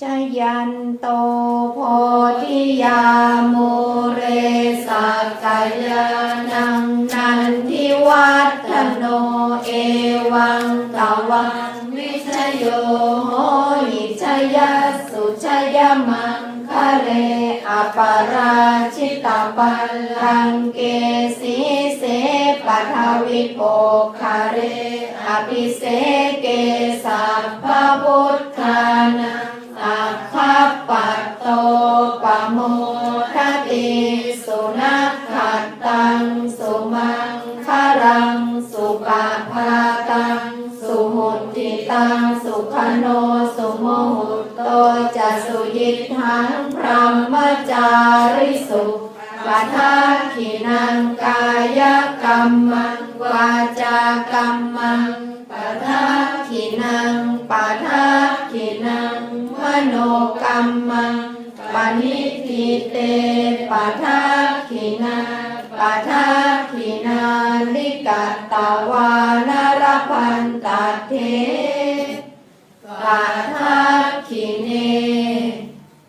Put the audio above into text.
ชยันโตโพธิยามุเรสักายานังนันทิวัฒโนเอวังกวังวิชโยโหหิชยสุชยมังคะเรอปาราชิตาปัลลังเกสีเสปัทวิโภคาเรอภิเสเกสัพพ ติสุนัขขัดตัง สุมังคารัง สุปะภาตัง สุหุติตัง สุขโน สุโมหุตโตจะสุยิทังพรหมจาริสุปัทาขินังกายกรรมังวาจากรรมังปัทาขินังปัทาขินังมโนกรรมัง ปณิทิเตปัทาขินาปัทาขินาลิกตตวานรพันตเทปัทาขิเน